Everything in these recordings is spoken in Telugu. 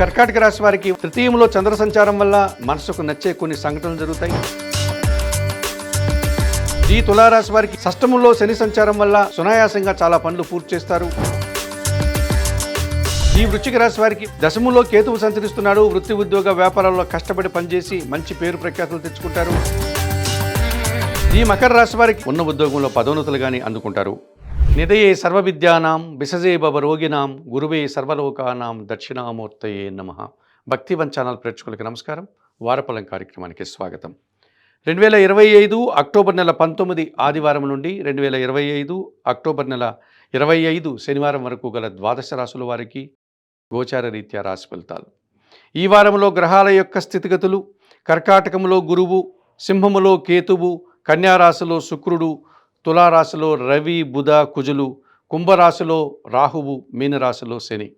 కర్కాటక రాశి వారికి తృతీయంలో చంద్ర సంచారం వల్ల మనసుకు నచ్చే కొన్ని సంఘటనలు జరుగుతాయి. ఈ తులారాశి వారికి షష్టములో శని సంచారం వల్ల సునాయాసంగా చాలా పనులు పూర్తి చేస్తారు. ఈ వృశ్చిక రాశి వారికి దశములో కేతువు సంచరిస్తున్నాడు. వృత్తి ఉద్యోగ వ్యాపారాల్లో కష్టపడి పనిచేసి మంచి పేరు ప్రఖ్యాతులు తెచ్చుకుంటారు. ఈ మకర రాశి వారికి ఉన్న ఉద్యోగంలో పదోన్నతులు కానీ అందుకుంటారు. నిదయే సర్వవిద్యానాం విసజే బవ రోగినాం గురువే సర్వలోకానాం దక్షిణామూర్తయే నమ. భక్తివన్ ఛానల్ ప్రేక్షకులకి నమస్కారం. వారపలం కార్యక్రమానికి స్వాగతం. రెండు వేల ఇరవై ఐదు అక్టోబర్ నెల పంతొమ్మిది ఆదివారం నుండి రెండు వేల ఇరవై ఐదు అక్టోబర్ నెల ఇరవై ఐదు శనివారం వరకు గల ద్వాదశ రాశుల వారికి గోచార రీత్యా రాశి ఫలితాలు. ఈ వారంలో గ్రహాల యొక్క స్థితిగతులు కర్కాటకములో గురువు సింహములో కేతువు కన్యారాశిలో శుక్రుడు తులారాశిలో రవి బుధ కుజులు కుంభరాశిలో రాహువు మీనరాశిలో శని.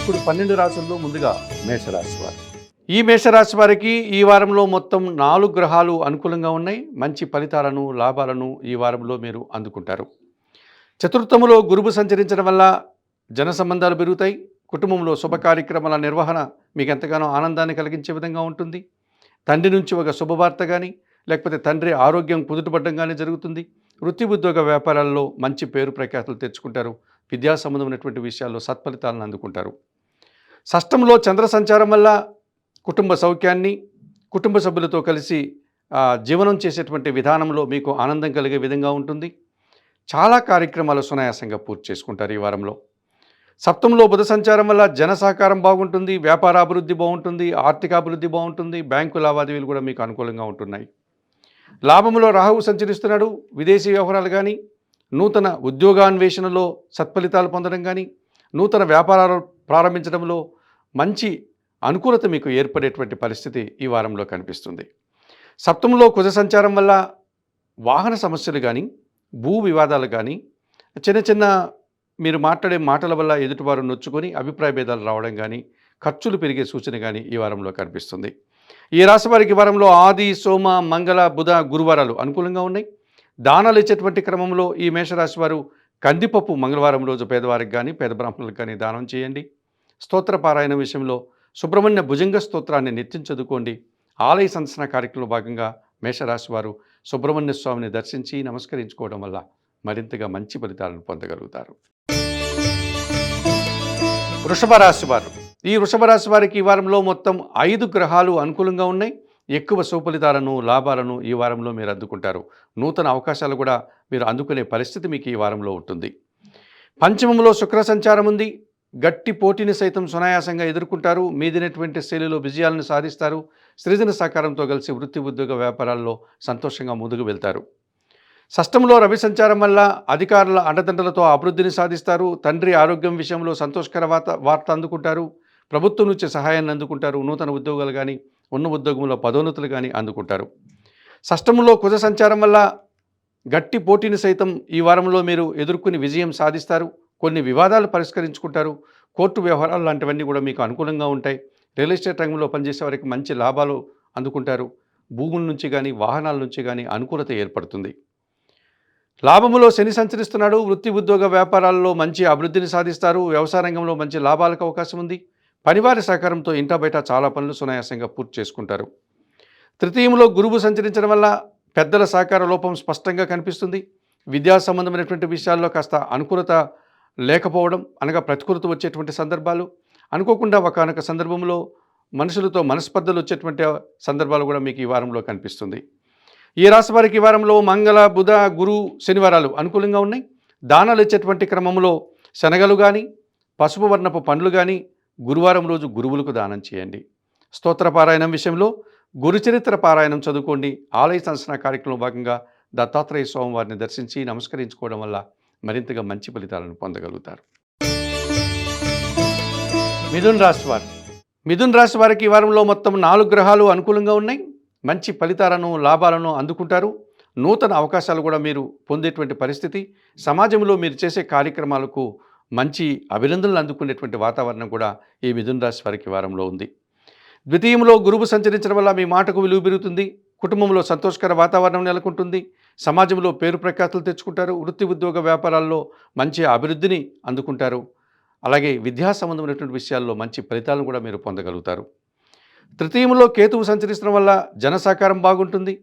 ఇప్పుడు పన్నెండు రాశుల్లో ముందుగా మేషరాశి వారు. ఈ మేషరాశి వారికి ఈ వారంలో మొత్తం నాలుగు గ్రహాలు అనుకూలంగా ఉన్నాయి. మంచి ఫలితాలను లాభాలను ఈ వారంలో మీరు అందుకుంటారు. చతుర్థములో గురువు సంచరించడం వల్ల జన సంబంధాలు పెరుగుతాయి. కుటుంబంలో శుభ కార్యక్రమాల నిర్వహణ మీకు ఎంతగానో ఆనందాన్ని కలిగించే విధంగా ఉంటుంది. తండ్రి నుంచి ఒక శుభవార్త కానీ లేకపోతే తండ్రి ఆరోగ్యం కుదుటపడ్డంగానే జరుగుతుంది. వృత్తి ఉద్యోగ వ్యాపారాల్లో మంచి పేరు ప్రఖ్యాతులు తెచ్చుకుంటారు. విద్యా సంబంధమైనటువంటి విషయాల్లో సత్ఫలితాలను అందుకుంటారు. షష్టంలో చంద్ర సంచారం వల్ల కుటుంబ సౌఖ్యాన్ని కుటుంబ సభ్యులతో కలిసి జీవనం చేసేటువంటి విధానంలో మీకు ఆనందం కలిగే విధంగా ఉంటుంది. చాలా కార్యక్రమాలు సునాయాసంగా పూర్తి చేసుకుంటారు ఈ వారంలో. సప్తంలో బుధ సంచారం వల్ల జన సహకారం బాగుంటుంది వ్యాపార అభివృద్ధి బాగుంటుంది ఆర్థిక అభివృద్ధి బాగుంటుంది బ్యాంకు లావాదేవీలు కూడా మీకు అనుకూలంగా ఉంటున్నాయి. లాభంలో రాహువు సంచరిస్తున్నాడు విదేశీ వ్యవహారాలు కానీ నూతన ఉద్యోగాన్వేషణలో సత్ఫలితాలు పొందడం కానీ నూతన వ్యాపారాలు ప్రారంభించడంలో మంచి అనుకూలత మీకు ఏర్పడేటువంటి పరిస్థితి ఈ వారంలో కనిపిస్తుంది. సప్తంలో కుజ సంచారం వల్ల వాహన సమస్యలు కానీ భూ వివాదాలు కానీ చిన్న చిన్న మీరు మాట్లాడే మాటల వల్ల ఎదుటివారు నొచ్చుకొని అభిప్రాయ భేదాలు రావడం కానీ ఖర్చులు పెరిగే సూచన కానీ ఈ వారంలో కనిపిస్తుంది. ఈ రాశి వారికి వారంలో ఆది సోమ మంగళ బుధ గురువారాలు అనుకూలంగా ఉన్నాయి. దానాలు ఇచ్చేటువంటి క్రమంలో ఈ మేషరాశి వారు కందిపప్పు మంగళవారం రోజు పేదవారికి కానీ పేద బ్రాహ్మణులకు కానీ దానం చేయండి. స్తోత్ర పారాయణ విషయంలో సుబ్రహ్మణ్య భుజంగ స్తోత్రాన్ని నిత్యం చదువుకోండి. ఆలయ సందర్శన కార్యక్రమంలో భాగంగా మేషరాశి వారు సుబ్రహ్మణ్య స్వామిని దర్శించి నమస్కరించుకోవడం వల్ల మరింతగా మంచి ఫలితాలను పొందగలుగుతారు. వృషభ రాశి వారు ఈ వృషభ రాశి వారికి ఈ వారంలో మొత్తం ఐదు గ్రహాలు అనుకూలంగా ఉన్నాయి. ఎక్కువ సుఫలితాలను లాభాలను ఈ వారంలో మీరు అందుకుంటారు. నూతన అవకాశాలు కూడా మీరు అందుకునే పరిస్థితి మీకు ఈ వారంలో ఉంటుంది. పంచమంలో శుక్ర సంచారం ఉంది. గట్టి పోటీని సైతం సునాయాసంగా ఎదుర్కొంటారు. మీదినటువంటి శైలిలో విజయాలను సాధిస్తారు. సృజన సహకారంతో కలిసి వృత్తి ఉద్యోగ వ్యాపారాల్లో సంతోషంగా ముందుకు వెళ్తారు. షష్టంలో రవి సంచారం వల్ల అధికారుల అండదండలతో అభివృద్ధిని సాధిస్తారు. తండ్రి ఆరోగ్యం విషయంలో సంతోషకర వార్త వార్త అందుకుంటారు. ప్రభుత్వం నుంచి సహాయాన్ని అందుకుంటారు నూతన ఉద్యోగాలు కానీ ఉన్న ఉద్యోగంలో పదోన్నతులు కానీ అందుకుంటారు. షష్టంలో కుజ సంచారం వల్ల గట్టి పోటీని సైతం ఈ వారంలో మీరు ఎదుర్కొని విజయం సాధిస్తారు. కొన్ని వివాదాలు పరిష్కరించుకుంటారు. కోర్టు వ్యవహారాలు లాంటివన్నీ కూడా మీకు అనుకూలంగా ఉంటాయి. రియల్ ఎస్టేట్ రంగంలో పనిచేసే వారికి మంచి లాభాలు అందుకుంటారు. భూముల నుంచి కానీ వాహనాల నుంచి కానీ అనుకూలత ఏర్పడుతుంది. లాభములో శని సంచరిస్తున్నాడు. వృత్తి ఉద్యోగ వ్యాపారాల్లో మంచి అభివృద్ధిని సాధిస్తారు. వ్యవసాయ రంగంలో మంచి లాభాలకు అవకాశం ఉంది. పనివారి సహకారంతో ఇంటా బయట చాలా పనులు సునాయాసంగా పూర్తి చేసుకుంటారు. తృతీయంలో గురువు సంచరించడం వల్ల పెద్దల సహకార లోపం స్పష్టంగా కనిపిస్తుంది. విద్యా సంబంధమైనటువంటి విషయాల్లో కాస్త అనుకూలత లేకపోవడం అనగా ప్రతికూలత వచ్చేటువంటి సందర్భాలు. అనుకోకుండా ఒకనొక సందర్భంలో మనుషులతో మనస్పర్ధలు వచ్చేటువంటి సందర్భాలు కూడా మీకు ఈ వారంలో కనిపిస్తుంది. ఈ రాశి వారికి ఈ వారంలో మంగళ బుధ గురు శనివారాలు అనుకూలంగా ఉన్నాయి. దానాలు ఇచ్చేటువంటి క్రమంలో శనగలు కానీ పసుపు వర్ణపు పండ్లు కానీ గురువారం రోజు గురువులకు దానం చేయండి. స్తోత్ర పారాయణం విషయంలో గురుచరిత్ర పారాయణం చదువుకోండి. ఆలయ సంస్థన కార్యక్రమం భాగంగా దత్తాత్రేయ స్వామి వారిని దర్శించి నమస్కరించుకోవడం వల్ల మరింతగా మంచి ఫలితాలను పొందగలుగుతారు. మిథున్ రాశి వారు. మిథున్ రాశి వారికి ఈ వారంలో మొత్తం నాలుగు గ్రహాలు అనుకూలంగా ఉన్నాయి. మంచి ఫలితాలను లాభాలను అందుకుంటారు. నూతన అవకాశాలు కూడా మీరు పొందేటువంటి పరిస్థితి. సమాజంలో మీరు చేసే కార్యక్రమాలకు మంచి అభినందనలు అందుకునేటువంటి వాతావరణం కూడా ఈ మిథున రాశి వారికి వారంలో ఉంది. ద్వితీయంలో గురువు సంచరించడం వల్ల మీ మాటకు విలువ పెరుగుతుంది. కుటుంబంలో సంతోషకర వాతావరణం నెలకొంటుంది. సమాజంలో పేరు ప్రఖ్యాతులు తెచ్చుకుంటారు. వృత్తి ఉద్యోగ వ్యాపారాల్లో మంచి అభివృద్ధిని అందుకుంటారు. అలాగే విద్యా సంబంధమైనటువంటి విషయాల్లో మంచి ఫలితాలను కూడా మీరు పొందగలుగుతారు. తృతీయంలో కేతువు సంచరించడం వల్ల జనసాకారం బాగుంటుంది.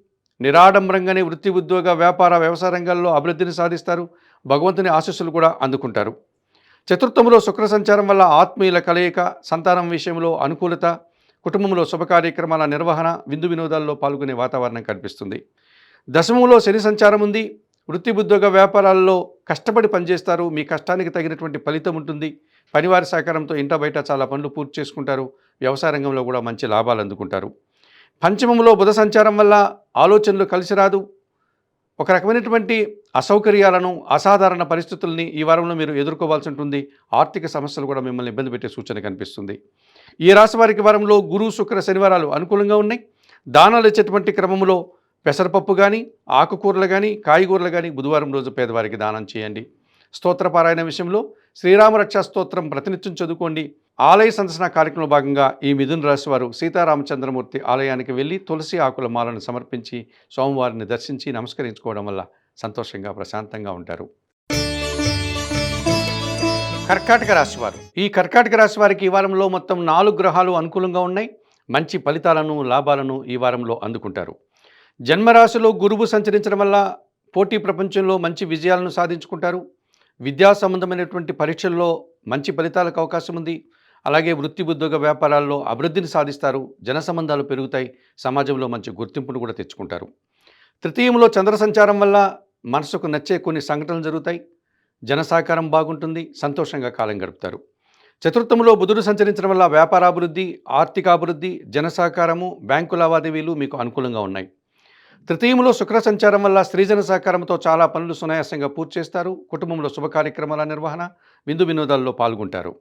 నిరాడంబరంగానే వృత్తి ఉద్యోగ వ్యాపార వ్యవసాయ రంగాల్లో అభివృద్ధిని సాధిస్తారు. భగవంతుని ఆశస్సులు కూడా అందుకుంటారు. చతుర్థంలో శుక్ర సంచారం వల్ల ఆత్మీయుల కలయిక సంతానం విషయంలో అనుకూలత కుటుంబంలో శుభ కార్యక్రమాల నిర్వహణ విందు వినోదాల్లో పాల్గొనే వాతావరణం కనిపిస్తుంది. దశమంలో శని సంచారం ఉంది. వృత్తిబుద్ధోగ వ్యాపారాల్లో కష్టపడి పనిచేస్తారు. మీ కష్టానికి తగినటువంటి ఫలితం ఉంటుంది. పనివారి సహకారంతో ఇంట బయట చాలా పనులు పూర్తి చేసుకుంటారు. వ్యవసాయ రంగంలో కూడా మంచి లాభాలు అందుకుంటారు. పంచమంలో బుధ సంచారం వల్ల ఆలోచనలు కలిసి రాదు. ఒక రకమైనటువంటి అసౌకర్యాలను అసాధారణ పరిస్థితుల్ని ఈ వారంలో మీరు ఎదుర్కోవాల్సి ఉంటుంది. ఆర్థిక సమస్యలు కూడా మిమ్మల్ని ఇబ్బంది పెట్టే సూచన కనిపిస్తుంది. ఈ రాశి వారికి వారంలో గురు శుక్ర శనివారాలు అనుకూలంగా ఉన్నాయి. దానాలు ఇచ్చేటువంటి క్రమంలో పెసరపప్పు కానీ ఆకుకూరలు కానీ కాయగూరలు కానీ బుధవారం రోజు పేదవారికి దానం చేయండి. స్తోత్రపారాయణ విషయంలో శ్రీరామరక్ష స్తోత్రం ప్రతినిత్యం చదువుకోండి. ఆలయ సందర్శన కార్యక్రమంలో భాగంగా ఈ మిథున రాశి వారు సీతారామచంద్రమూర్తి ఆలయానికి వెళ్ళి తులసి ఆకుల మాలను సమర్పించి స్వామివారిని దర్శించి నమస్కరించుకోవడం వల్ల సంతోషంగా ప్రశాంతంగా ఉంటారు. కర్కాటక రాశివారు ఈ కర్కాటక రాశి వారికి ఈ వారంలో మొత్తం నాలుగు గ్రహాలు అనుకూలంగా ఉన్నాయి. మంచి ఫలితాలను లాభాలను ఈ వారంలో అందుకుంటారు. జన్మరాశిలో గురువు సంచరించడం వల్ల పోటీ ప్రపంచంలో మంచి విజయాలను సాధించుకుంటారు. విద్యా సంబంధమైనటువంటి పరీక్షల్లో మంచి ఫలితాలకు అవకాశం ఉంది. అలాగే వృత్తి ఉద్యోగ వ్యాపారాల్లో అభివృద్ధిని సాధిస్తారు జన సంబంధాలు పెరుగుతాయి సమాజంలో మంచి గుర్తింపును కూడా తెచ్చుకుంటారు. తృతీయంలో చంద్ర సంచారం వల్ల మనసుకు నచ్చే కొన్ని సంఘటనలు జరుగుతాయి. జన సహకారం బాగుంటుంది సంతోషంగా కాలం గడుపుతారు. చతుర్థంలో బుధుడు సంచరించడం వల్ల వ్యాపారాభివృద్ధి ఆర్థికాభివృద్ధి జన సహకారము బ్యాంకు లావాదేవీలు మీకు అనుకూలంగా ఉన్నాయి. తృతీయంలో శుక్ర సంచారం వల్ల స్త్రీజన సహకారంతో చాలా పనులు సునాయాసంగా పూర్తి చేస్తారు. కుటుంబంలో శుభ కార్యక్రమాల నిర్వహణ విందు వినోదాల్లో పాల్గొంటారు.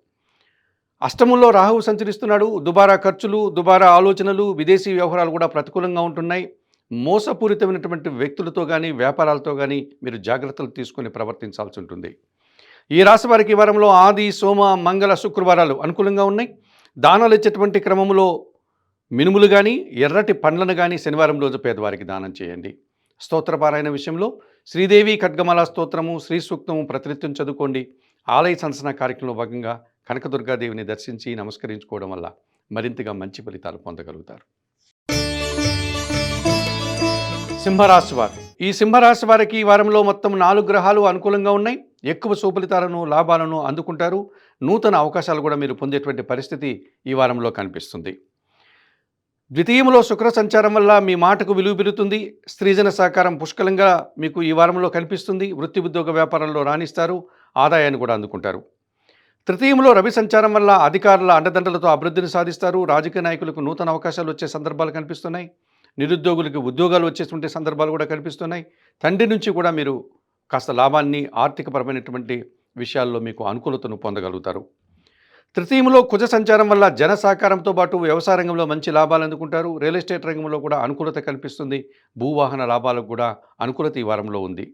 అష్టమంలో రాహువు సంచరిస్తున్నాడు. దుబారా ఖర్చులు దుబారా ఆలోచనలు విదేశీ వ్యవహారాలు కూడా ప్రతికూలంగా ఉంటున్నాయి. మోసపూరితమైనటువంటి వ్యక్తులతో కానీ వ్యాపారాలతో కానీ మీరు జాగ్రత్తలు తీసుకొని ప్రవర్తించాల్సి ఉంటుంది. ఈ రాశి వారికి వారంలో ఆది సోమ మంగళ శుక్రవారాలు అనుకూలంగా ఉన్నాయి. దానాలు ఇచ్చేటువంటి క్రమంలో మినుములు కానీ ఎర్రటి పండ్లను కానీ శనివారం రోజు పేదవారికి దానం చేయండి. స్తోత్రపారాయణ విషయంలో శ్రీదేవి ఖడ్గమాల స్తోత్రము శ్రీ సూక్తము ప్రతినిత్యం చదువుకోండి. ఆలయ సంసన కార్యక్రమంలో భాగంగా కనకదుర్గాదేవిని దర్శించి నమస్కరించుకోవడం వల్ల మరింతగా మంచి ఫలితాలు పొందగలుగుతారు. సింహరాశి వారు. ఈ సింహరాశి వారికి ఈ వారంలో మొత్తం నాలుగు గ్రహాలు అనుకూలంగా ఉన్నాయి. ఎక్కువ సుఫలితాలను లాభాలను అందుకుంటారు. నూతన అవకాశాలు కూడా మీరు పొందేటువంటి పరిస్థితి ఈ వారంలో కనిపిస్తుంది. ద్వితీయంలో శుక్ర సంచారం వల్ల మీ మాటకు విలువ పెరుగుతుంది. స్త్రీజన సహకారం పుష్కలంగా మీకు ఈ వారంలో కనిపిస్తుంది. వృత్తి ఉద్యోగ వ్యాపారంలో రాణిస్తారు. ఆదాయాన్ని కూడా అందుకుంటారు. తృతీయంలో రవి సంచారం వల్ల అధికారుల అండదండలతో అభివృద్ధిని సాధిస్తారు. రాజకీయ నాయకులకు నూతన అవకాశాలు వచ్చే సందర్భాలు కనిపిస్తున్నాయి. నిరుద్యోగులకు ఉద్యోగాలు వచ్చేటువంటి సందర్భాలు కూడా కనిపిస్తున్నాయి. తండ్రి నుంచి కూడా మీరు కాస్త లాభాన్ని ఆర్థికపరమైనటువంటి విషయాల్లో మీకు అనుకూలతను పొందగలుగుతారు. తృతీయంలో కుజ సంచారం వల్ల జన సహకారంతో పాటు వ్యవసాయ రంగంలో మంచి లాభాలు అందుకుంటారు. రియల్ ఎస్టేట్ రంగంలో కూడా అనుకూలత కల్పిస్తుంది భూవాహన లాభాలకు కూడా అనుకూలత ఈ వారంలో ఉంది.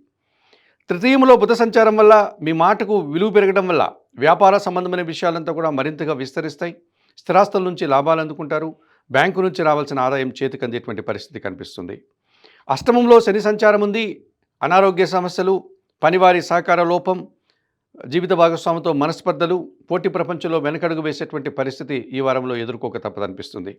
తృతీయంలో బుధ సంచారం వల్ల మీ మాటకు విలువ పెరగడం వల్ల వ్యాపార సంబంధమైన విషయాలంతా కూడా మరింతగా విస్తరిస్తాయి. స్థిరాస్తుల నుంచి లాభాలు అందుకుంటారు. బ్యాంకు నుంచి రావాల్సిన ఆదాయం చేతికి అందేటువంటి పరిస్థితి కనిపిస్తుంది. అష్టమంలో శని సంచారం ఉంది. అనారోగ్య సమస్యలు పనివారి సహకార లోపం జీవిత భాగస్వామితో మనస్పర్ధలు పోటీ ప్రపంచంలో వెనకడుగు వేసేటువంటి పరిస్థితి ఈ వారంలో ఎదుర్కోక తప్పదనిపిస్తుంది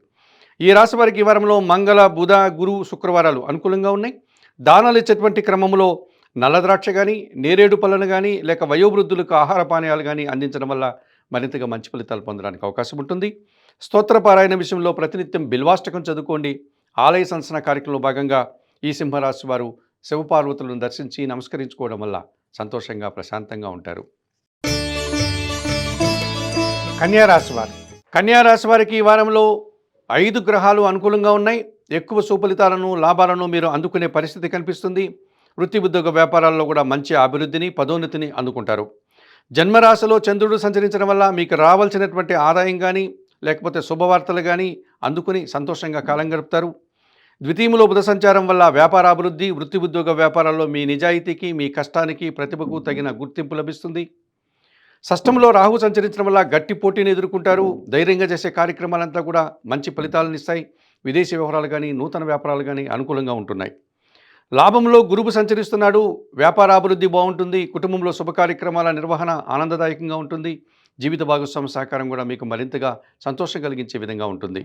ఈ రాశి వారికి ఈ వారంలో మంగళ బుధ గురు శుక్రవారాలు అనుకూలంగా ఉన్నాయి. దానాలు ఇచ్చేటువంటి క్రమంలో నల్ల ద్రాక్ష కానీ నేరేడు పళ్ళను కానీ లేక వయోవృద్ధులకు ఆహార పానీయాలు కానీ అందించడం వల్ల మరింతగా మంచి ఫలితాలు పొందడానికి అవకాశం ఉంటుంది. స్తోత్రపారాయణ విషయంలో ప్రతినిత్యం బిల్వాష్టకం చదువుకోండి. ఆలయ సంసన కార్యక్రమంలో భాగంగా ఈ సింహరాశి వారు శివపార్వతులను దర్శించి నమస్కరించుకోవడం వల్ల సంతోషంగా ప్రశాంతంగా ఉంటారు. కన్యారాశి వారు. కన్యారాశి వారికి ఈ వారంలో ఐదు గ్రహాలు అనుకూలంగా ఉన్నాయి. ఎక్కువ సుఫలితాలను లాభాలను మీరు అందుకునే పరిస్థితి కనిపిస్తుంది. వృత్తి ఉద్యోగ వ్యాపారాల్లో కూడా మంచి అభివృద్ధిని పదోన్నతిని అందుకుంటారు. జన్మరాశిలో చంద్రుడు సంచరించడం వల్ల మీకు రావాల్సినటువంటి ఆదాయం కానీ లేకపోతే శుభవార్తలు కానీ అందుకుని సంతోషంగా కాలం గడుపుతారు. ద్వితీయంలో బుధ సంచారం వల్ల వ్యాపారాభివృద్ధి వృత్తి ఉద్యోగ వ్యాపారాల్లో మీ నిజాయితీకి మీ కష్టానికి ప్రతిభకు తగిన గుర్తింపు లభిస్తుంది. షష్టంలో రాహు సంచరించడం వల్ల గట్టి పోటీని ఎదుర్కొంటారు. ధైర్యంగా చేసే కార్యక్రమాలంతా కూడా మంచి ఫలితాలను ఇస్తాయి. విదేశీ వ్యవహారాలు కానీ నూతన వ్యాపారాలు కానీ అనుకూలంగా ఉంటున్నాయి. లాభంలో గురువు సంచరిస్తున్నాడు వ్యాపారాభివృద్ధి బాగుంటుంది కుటుంబంలో శుభ కార్యక్రమాల నిర్వహణ ఆనందదాయకంగా ఉంటుంది జీవిత భాగస్వామి సహకారం కూడా మీకు మరింతగా సంతోషం కలిగించే విధంగా ఉంటుంది.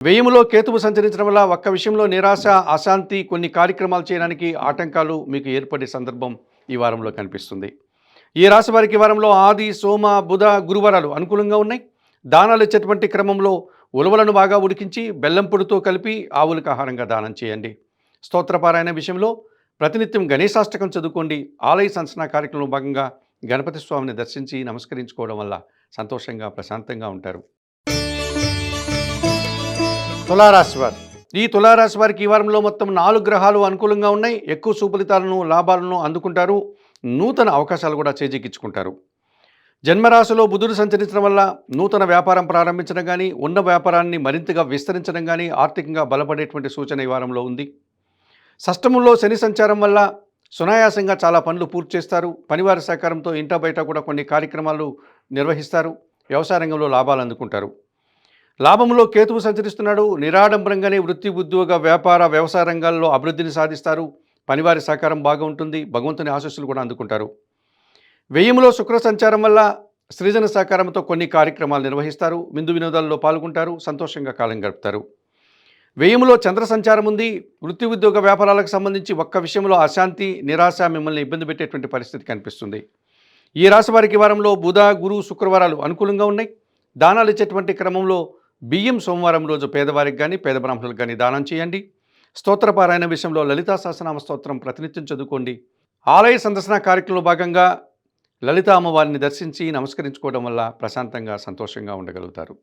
వ్యయంలో కేతువు సంచరించడం వల్ల ఒక్క విషయంలో నిరాశ అశాంతి కొన్ని కార్యక్రమాలు చేయడానికి ఆటంకాలు మీకు ఏర్పడే సందర్భం ఈ వారంలో కనిపిస్తుంది. ఈ రాశి వారికి వారంలో ఆది సోమ బుధ గురువారాలు అనుకూలంగా ఉన్నాయి. దానాలు ఇచ్చేటువంటి క్రమంలో ఉలవలను బాగా ఉడికించి బెల్లం పొడితో కలిపి ఆవులకు ఆహారంగా దానం చేయండి. స్తోత్రపారాయణ విషయంలో ప్రతినిత్యం గణేశాష్టకం చదువుకోండి. ఆలయ సంచనా కార్యక్రమంలో భాగంగా గణపతి స్వామిని దర్శించి నమస్కరించుకోవడం వల్ల సంతోషంగా ప్రశాంతంగా ఉంటారు. తులారాశి వారు. ఈ తులారాశి వారికి ఈ వారంలో మొత్తం నాలుగు గ్రహాలు అనుకూలంగా ఉన్నాయి. ఎక్కువ సుఫలితాలను లాభాలను అందుకుంటారు. నూతన అవకాశాలు కూడా చేజిక్కించుకుంటారు. జన్మరాశిలో బుధుడు సంచరించడం వల్ల నూతన వ్యాపారం ప్రారంభించడం కానీ ఉన్న వ్యాపారాన్ని మరింతగా విస్తరించడం కానీ ఆర్థికంగా బలపడేటువంటి సూచన ఈ వారంలో ఉంది. షష్టమంలో శని సంచారం వల్ల సునాయాసంగా చాలా పనులు పూర్తి చేస్తారు. పనివారి సహకారంతో ఇంట బయట కూడా కొన్ని కార్యక్రమాలు నిర్వహిస్తారు. వ్యవసాయ రంగంలో లాభాలు అందుకుంటారు. లాభంలో కేతువు సంచరిస్తున్నాడు. నిరాడంబరంగానే వృత్తి ఉద్యోగ వ్యాపార వ్యవసాయ రంగాల్లో అభివృద్ధిని సాధిస్తారు. పనివారి సహకారం బాగా ఉంటుంది. భగవంతుని ఆశస్సులు కూడా అందుకుంటారు. వ్యయంలో శుక్ర సంచారం వల్ల సృజన సహకారంతో కొన్ని కార్యక్రమాలు నిర్వహిస్తారు. విందు వినోదాల్లో పాల్గొంటారు. సంతోషంగా కాలం గడుపుతారు. వ్యయంలో చంద్ర సంచారం ఉంది వృత్తి ఉద్యోగ వ్యాపారాలకు సంబంధించి ఒక్క విషయంలో అశాంతి నిరాశ మిమ్మల్ని ఇబ్బంది పెట్టేటువంటి పరిస్థితి కనిపిస్తుంది. ఈ రాశి వారికి వారంలో బుధ గురు శుక్రవారాలు అనుకూలంగా ఉన్నాయి. దానాలు ఇచ్చేటువంటి క్రమంలో బియ్యం సోమవారం రోజు పేదవారికి కానీ పేద బ్రాహ్మణులకు కానీ దానం చేయండి. స్తోత్రపారాయణ విషయంలో లలితా సహస్రనామ స్తోత్రం ప్రతినిత్యం చదువుకోండి. ఆలయ సందర్శన కార్యక్రమంలో భాగంగా లలిత అమ్మవారిని దర్శించి నమస్కరించుకోవడం వల్ల ప్రశాంతంగా సంతోషంగా ఉండగలుగుతారు.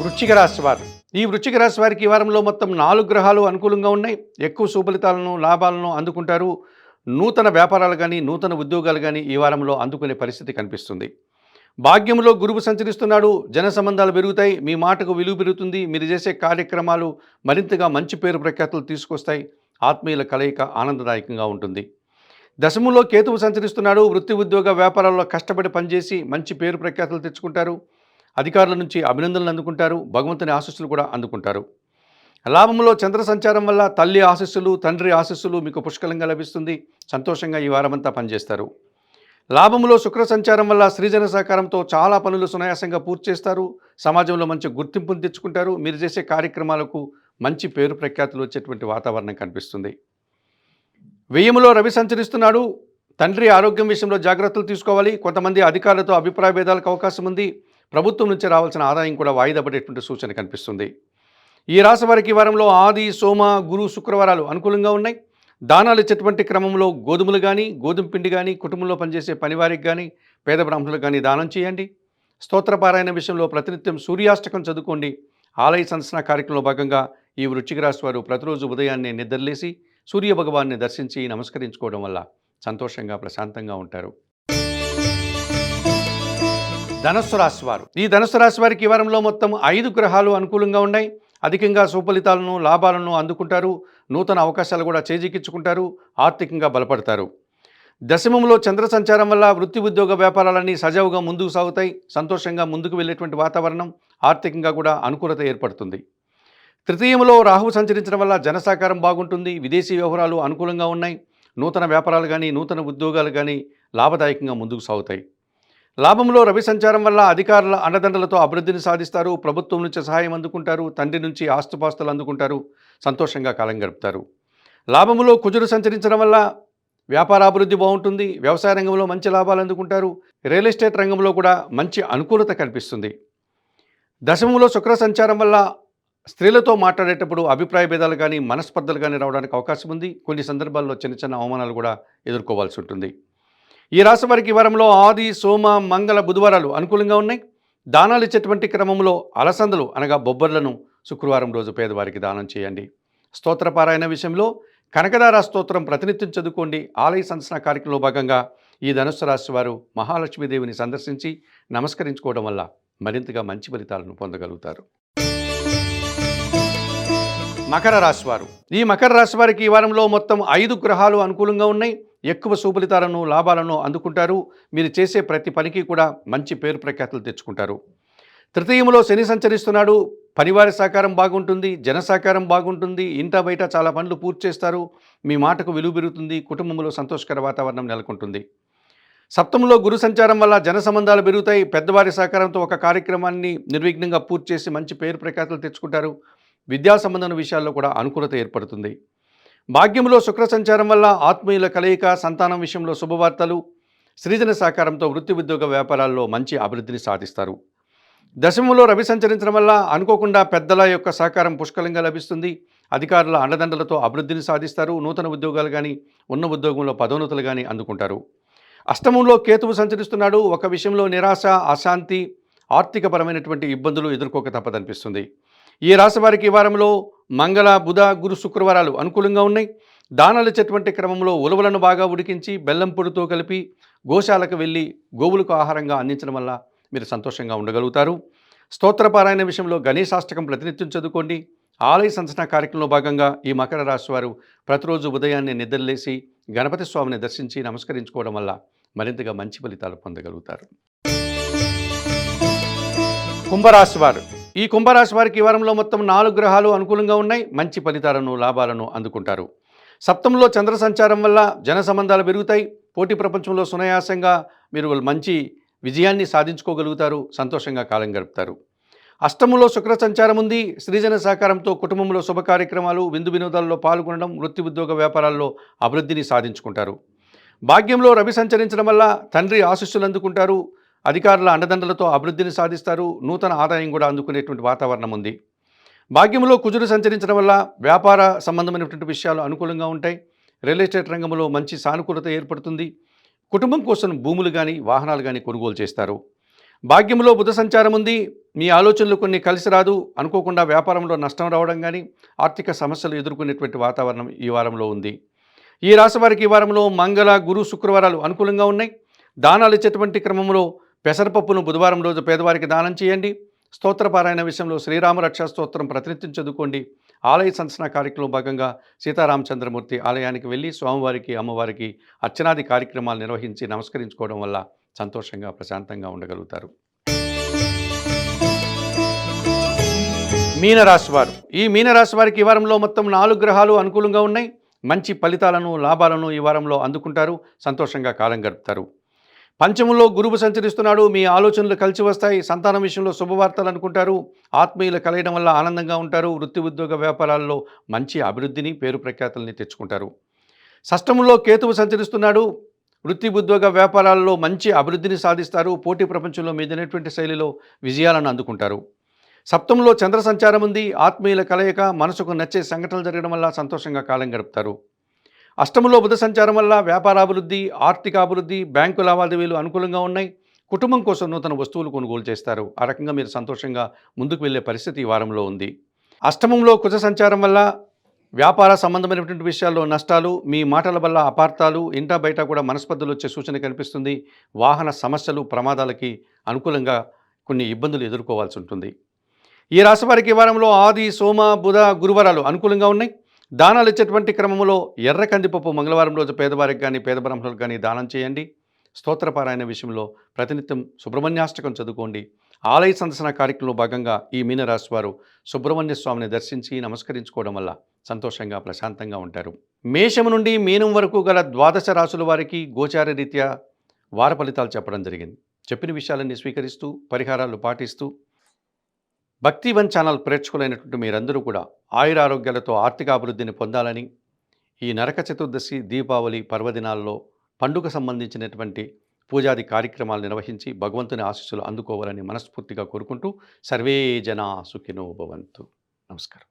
వృశ్చిక రాశి వారు. ఈ వృశ్చిక రాశి వారికి ఈ వారంలో మొత్తం నాలుగు గ్రహాలు అనుకూలంగా ఉన్నాయి. ఎక్కువ సుఫలితాలను లాభాలను అందుకుంటారు. నూతన వ్యాపారాలు కానీ నూతన ఉద్యోగాలు కానీ ఈ వారంలో అందుకునే పరిస్థితి కనిపిస్తుంది. భాగ్యంలో గురువు సంచరిస్తున్నాడు. జన సంబంధాలు పెరుగుతాయి. మీ మాటకు విలువ పెరుగుతుంది. మీరు చేసే కార్యక్రమాలు మరింతగా మంచి పేరు ప్రఖ్యాతులు తీసుకొస్తాయి. ఆత్మీయుల కలయిక ఆనందదాయకంగా ఉంటుంది. దశములో కేతువు సంచరిస్తున్నాడు. వృత్తి ఉద్యోగ వ్యాపారాల్లో కష్టపడి పనిచేసి మంచి పేరు ప్రఖ్యాతులు తెచ్చుకుంటారు. అధికారుల నుంచి అభినందనలు అందుకుంటారు. భగవంతుని ఆశస్సులు కూడా అందుకుంటారు. లాభంలో చంద్ర సంచారం వల్ల తల్లి ఆశస్సులు తండ్రి ఆశస్సులు మీకు పుష్కలంగా లభిస్తుంది. సంతోషంగా ఈ వారమంతా పనిచేస్తారు. లాభంలో శుక్ర సంచారం వల్ల సృజన సహకారంతో చాలా పనులు సునాయాసంగా పూర్తి చేస్తారు. సమాజంలో మంచి గుర్తింపును తెచ్చుకుంటారు. మీరు చేసే కార్యక్రమాలకు మంచి పేరు ప్రఖ్యాతులు వచ్చేటువంటి వాతావరణం కనిపిస్తుంది. వ్యయములో రవి సంచరిస్తున్నాడు. తండ్రి ఆరోగ్యం విషయంలో జాగ్రత్తలు తీసుకోవాలి. కొంతమంది అధికారులతో అభిప్రాయ భేదాలకు అవకాశం ఉంది. ప్రభుత్వం నుంచి రావాల్సిన ఆదాయం కూడా వాయిదా పడేటువంటి సూచన కనిపిస్తుంది. ఈ రాశి వారికి వారంలో ఆది సోమ గురు శుక్రవారాలు అనుకూలంగా ఉన్నాయి. దానాలు ఇచ్చేటువంటి క్రమంలో గోధుమలు కానీ గోధుమ పిండి కానీ కుటుంబంలో పనిచేసే పనివారికి కానీ పేద బ్రాహ్మణులకు కానీ దానం చేయండి. స్తోత్రపారాయణ విషయంలో ప్రతినిత్యం సూర్యాష్టకం చదువుకోండి. ఆలయ సందర్శన కార్యక్రమంలో భాగంగా ఈ వృశ్చిక రాశి వారు ప్రతిరోజు ఉదయాన్నే నిద్రలేసి సూర్యభగవాన్ని దర్శించి నమస్కరించుకోవడం వల్ల సంతోషంగా ప్రశాంతంగా ఉంటారు. ధనస్సు రాశి వారు. ఈ ధనస్సు రాశి వారికి ఈ వారంలో మొత్తం ఐదు గ్రహాలు అనుకూలంగా ఉన్నాయి. అధికంగా సుఫలితాలను లాభాలను అందుకుంటారు. నూతన అవకాశాలు కూడా చేజిక్కించుకుంటారు. ఆర్థికంగా బలపడతారు. దశమంలో చంద్ర సంచారం వల్ల వృత్తి ఉద్యోగ వ్యాపారాలన్నీ సజావుగా ముందుకు సాగుతాయి. సంతోషంగా ముందుకు వెళ్ళేటువంటి వాతావరణం ఆర్థికంగా కూడా అనుకూలత ఏర్పడుతుంది. తృతీయంలో రాహువు సంచరించడం వల్ల జనసాకారం బాగుంటుంది. విదేశీ వ్యవహారాలు అనుకూలంగా ఉన్నాయి. నూతన వ్యాపారాలు కానీ నూతన ఉద్యోగాలు కానీ లాభదాయకంగా ముందుకు సాగుతాయి. లాభంలో రవి సంచారం వల్ల అధికారుల అండదండలతో అభివృద్ధిని సాధిస్తారు. ప్రభుత్వం నుంచి సహాయం అందుకుంటారు. తండ్రి నుంచి ఆస్తుపాస్తులు అందుకుంటారు. సంతోషంగా కాలం గడుపుతారు. లాభములో కుజుడు సంచరించడం వల్ల వ్యాపారాభివృద్ధి బాగుంటుంది. వ్యవసాయ రంగంలో మంచి లాభాలు అందుకుంటారు. రియల్ ఎస్టేట్ రంగంలో కూడా మంచి అనుకూలత కనిపిస్తుంది. దశమంలో శుక్ర సంచారం వల్ల స్త్రీలతో మాట్లాడేటప్పుడు అభిప్రాయ భేదాలు కానీ మనస్పర్ధలు కానీ రావడానికి అవకాశం ఉంది. కొన్ని సందర్భాల్లో చిన్న చిన్న అవమానాలు కూడా ఎదుర్కోవాల్సి ఉంటుంది. ఈ రాశి వారికి వరంలో వారంలో ఆది సోమ మంగళ బుధవారాలు అనుకూలంగా ఉన్నాయి. దానాలు ఇచ్చేటువంటి క్రమంలో అలసందలు అనగా బొబ్బర్లను శుక్రవారం రోజు పేదవారికి దానం చేయండి. స్తోత్రపారాయణ విషయంలో కనకదార స్తోత్రం ప్రతినిత్యం చదువుకోండి. ఆలయ సందర్శన కార్యక్రమంలో భాగంగా ఈ ధనుస్సు రాశి వారు మహాలక్ష్మీదేవిని సందర్శించి నమస్కరించుకోవడం వల్ల మరింతగా మంచి ఫలితాలను పొందగలుగుతారు. మకర రాశివారు ఈ మకర రాశి వారికి ఈ వారంలో మొత్తం ఐదు గ్రహాలు అనుకూలంగా ఉన్నాయి. ఎక్కువ సుఫలితాలను లాభాలను అందుకుంటారు. మీరు చేసే ప్రతి పనికి కూడా మంచి పేరు ప్రఖ్యాతులు తెచ్చుకుంటారు. తృతీయంలో శని సంచరిస్తున్నాడు. పనివారి సహకారం బాగుంటుంది జన సహకారం బాగుంటుంది ఇంట బయట చాలా పనులు పూర్తి చేస్తారు. మీ మాటకు విలువ పెరుగుతుంది కుటుంబంలో సంతోషకర వాతావరణం నెలకొంటుంది. సప్తంలో గురు సంచారం వల్ల జన సంబంధాలు పెరుగుతాయి. పెద్దవారి సహకారంతో ఒక కార్యక్రమాన్ని నిర్విఘ్నంగా పూర్తి చేసి మంచి పేరు ప్రఖ్యాతులు తెచ్చుకుంటారు. విద్యా సంబంధం విషయాల్లో కూడా అనుకూలత ఏర్పడుతుంది. భాగ్యంలో శుక్ర సంచారం వల్ల ఆత్మీయుల కలయిక సంతానం విషయంలో శుభవార్తలు సృజన సహకారంతో వృత్తి ఉద్యోగ వ్యాపారాల్లో మంచి అభివృద్ధిని సాధిస్తారు. దశమంలో రవి సంచరించడం వల్ల అనుకోకుండా పెద్దల యొక్క సహకారం పుష్కలంగా లభిస్తుంది. అధికారుల అండదండలతో అభివృద్ధిని సాధిస్తారు. నూతన ఉద్యోగాలు కానీ ఉన్న ఉద్యోగంలో పదోన్నతులు కానీ అందుకుంటారు. అష్టమంలో కేతువు సంచరిస్తున్నాడు. ఒక విషయంలో నిరాశ అశాంతి ఆర్థికపరమైనటువంటి ఇబ్బందులు ఎదుర్కోక తప్పదనిపిస్తుంది. ఈ రాశి వారికి ఈ వారంలో మంగళ బుధ గురు శుక్రవారాలు అనుకూలంగా ఉన్నాయి. దానాలు ఇచ్చేటువంటి క్రమంలో ఉలవలను బాగా ఉడికించి బెల్లం పొడితో కలిపి గోశాలకు వెళ్ళి గోవులకు ఆహారంగా అందించడం వల్ల మీరు సంతోషంగా ఉండగలుగుతారు. స్తోత్రపారాయణ విషయంలో గణేశాష్టకం ప్రతినిత్యం చదువుకోండి. ఆలయ సంచన కార్యక్రమంలో భాగంగా ఈ మకర రాశి వారు ప్రతిరోజు ఉదయాన్నే నిద్రలేసి గణపతి స్వామిని దర్శించి నమస్కరించుకోవడం వల్ల మరింతగా మంచి ఫలితాలు పొందగలుగుతారు. కుంభరాశి వారు ఈ కుంభరాశి వారికి ఈ వారంలో మొత్తం నాలుగు గ్రహాలు అనుకూలంగా ఉన్నాయి. మంచి ఫలితాలను లాభాలను అందుకుంటారు. సప్తంలో చంద్ర సంచారం వల్ల జన సంబంధాలు పెరుగుతాయి. పోటీ ప్రపంచంలో సునాయాసంగా మీరు మంచి విజయాన్ని సాధించుకోగలుగుతారు. సంతోషంగా కాలం గడుపుతారు. అష్టములో శుక్ర సంచారం ఉంది. సృజన సహకారంతో కుటుంబంలో శుభ కార్యక్రమాలు విందు వినోదాల్లో పాల్గొనడం వృత్తి ఉద్యోగ వ్యాపారాల్లో అభివృద్ధిని సాధించుకుంటారు. భాగ్యంలో రవి సంచరించడం వల్ల తండ్రి ఆశీస్సులు అందుకుంటారు. అధికారుల అండదండలతో అభివృద్ధిని సాధిస్తారు. నూతన ఆదాయం కూడా అందుకునేటువంటి వాతావరణం ఉంది. భాగ్యంలో కుజుడు సంచరించడం వల్ల వ్యాపార సంబంధమైనటువంటి విషయాలు అనుకూలంగా ఉంటాయి. రియల్ ఎస్టేట్ రంగంలో మంచి సానుకూలత ఏర్పడుతుంది. కుటుంబం కోసం భూములు కానీ వాహనాలు కానీ కొనుగోలు చేస్తారు. భాగ్యంలో బుధ సంచారం ఉంది. మీ ఆలోచనలు కొన్ని కలిసి రాదు. అనుకోకుండా వ్యాపారంలో నష్టం రావడం కానీ ఆర్థిక సమస్యలు ఎదుర్కొనేటువంటి వాతావరణం ఈ వారంలో ఉంది. ఈ రాశి వారికి ఈ వారంలో మంగళ గురు శుక్రవారాలు అనుకూలంగా ఉన్నాయి. దానాలు ఇచ్చేటువంటి క్రమంలో పెసరపప్పును బుధవారం రోజు పేదవారికి దానం చేయండి. స్తోత్రపారాయణ విషయంలో శ్రీరామ రక్షా స్తోత్రం ప్రతినిత్యం చదువుకోండి. ఆలయ సందర్శన కార్యక్రమం భాగంగా సీతారామచంద్రమూర్తి ఆలయానికి వెళ్ళి స్వామివారికి అమ్మవారికి అర్చనాది కార్యక్రమాలు నిర్వహించి నమస్కరించుకోవడం వల్ల సంతోషంగా ప్రశాంతంగా ఉండగలుగుతారు. మీనరాశివారు ఈ మీనరాశి వారికి ఈ వారంలో మొత్తం నాలుగు గ్రహాలు అనుకూలంగా ఉన్నాయి. మంచి ఫలితాలను లాభాలను ఈ వారంలో అందుకుంటారు. సంతోషంగా కాలం గడుపుతారు. పంచమంలో గురువు సంచరిస్తున్నాడు మీ ఆలోచనలు కలిసి వస్తాయి సంతానం విషయంలో శుభవార్తలు అనుకుంటారు ఆత్మీయులు కలయడం వల్ల ఆనందంగా ఉంటారు వృత్తి ఉద్యోగ వ్యాపారాల్లో మంచి అభివృద్ధిని పేరు ప్రఖ్యాతల్ని తెచ్చుకుంటారు. షష్టములో కేతువు సంచరిస్తున్నాడు వృత్తి ఉద్యోగ వ్యాపారాల్లో మంచి అభివృద్ధిని సాధిస్తారు పోటీ ప్రపంచంలో మీదైనటువంటి శైలిలో విజయాలను అందుకుంటారు. సప్తంలో చంద్ర సంచారం ఉంది ఆత్మీయుల కలయిక మనసుకు నచ్చే సంఘటనలు జరగడం వల్ల సంతోషంగా కాలం గడుపుతారు. అష్టమంలో బుధ సంచారం వల్ల వ్యాపారాభివృద్ధి ఆర్థిక అభివృద్ధి బ్యాంకు లావాదేవీలు అనుకూలంగా ఉన్నాయి. కుటుంబం కోసం నూతన వస్తువులు కొనుగోలు చేస్తారు. ఆ రకంగా మీరు సంతోషంగా ముందుకు వెళ్ళే పరిస్థితి ఈ వారంలో ఉంది. అష్టమంలో కుజ సంచారం వల్ల వ్యాపార సంబంధమైనటువంటి విషయాల్లో నష్టాలు మీ మాటల వల్ల అపార్థాలు ఇంటా బయట కూడా మనస్పర్ధలు వచ్చే సూచన కనిపిస్తుంది. వాహన సమస్యలు ప్రమాదాలకి అనుకూలంగా కొన్ని ఇబ్బందులు ఎదుర్కోవాల్సి ఉంటుంది. ఈ రాశి వారికి వారంలో ఆది సోమ బుధ గురువారాలు అనుకూలంగా ఉన్నాయి. దానాలు ఇచ్చేటువంటి క్రమంలో ఎర్ర కందిపప్పు మంగళవారం రోజు పేదవారికి కానీ పేద బ్రాహ్మణులకు కానీ దానం చేయండి. స్తోత్రపారాయణ విషయంలో ప్రతినిత్యం సుబ్రహ్మణ్యాష్టకం చదువుకోండి. ఆలయ సందర్శన కార్యక్రమంలో భాగంగా ఈ మీనరాశి వారు సుబ్రహ్మణ్య స్వామిని దర్శించి నమస్కరించుకోవడం వల్ల సంతోషంగా ప్రశాంతంగా ఉంటారు. మేషము నుండి మీనం వరకు గల ద్వాదశ రాశుల వారికి గోచార రీత్యా వార ఫలితాలు చెప్పడం జరిగింది. చెప్పిన విషయాలన్నీ స్వీకరిస్తూ పరిహారాలు పాటిస్తూ భక్తివన్ ఛానల్ ప్రేక్షకులైనటువంటి మీరందరూ కూడా ఆయురారోగ్యాలతో ఆర్థికాభివృద్ధిని పొందాలని ఈ నరక చతుర్దశి దీపావళి పర్వదినాల్లో పండుగ సంబంధించినటువంటి పూజాది కార్యక్రమాలు నిర్వహించి భగవంతుని ఆశీస్సులు అందుకోవాలని మనస్ఫూర్తిగా కోరుకుంటూ సర్వే జనా సుఖినో భవంతు. నమస్కారం.